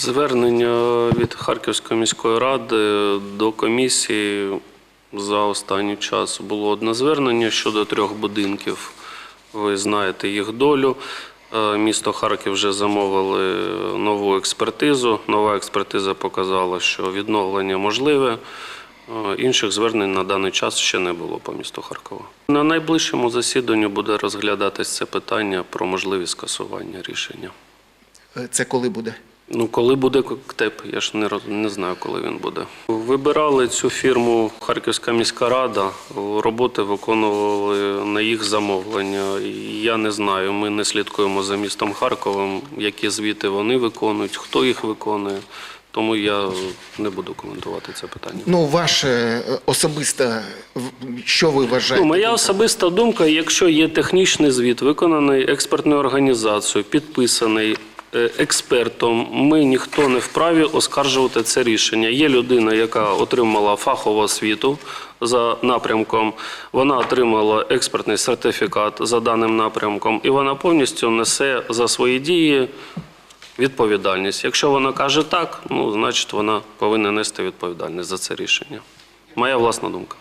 Звернення від Харківської міської ради до комісії за останній час було одне звернення щодо трьох будинків. Ви знаєте їх долю. Е, Місто Харків вже замовили нову експертизу. Нова експертиза показала, що відновлення можливе. Е, Інших звернень на даний час ще не було по місту Харкова. На найближчому засіданні буде розглядатись це питання про можливість скасування рішення. Е, Це коли буде? Ну, коли буде КТЕП, я ж не, не знаю, коли він буде. Вибирали цю фірму Харківська міська рада. Роботи виконували на їх замовлення. Я не знаю, ми не слідкуємо за містом Харковом, які звіти вони виконують, хто їх виконує. Тому я не буду коментувати це питання. Ну, ваше е, особисте, що ви вважаєте? Ну, моя особиста думка, якщо є технічний звіт, виконаний експертною організацією, підписаний експертом, ми ніхто не вправі оскаржувати це рішення. Є людина, яка отримала фахову освіту за напрямком, вона отримала експертний сертифікат за даним напрямком, і вона повністю несе за свої дії відповідальність. Якщо вона каже так, ну значить вона повинна нести відповідальність за це рішення. Моя власна думка.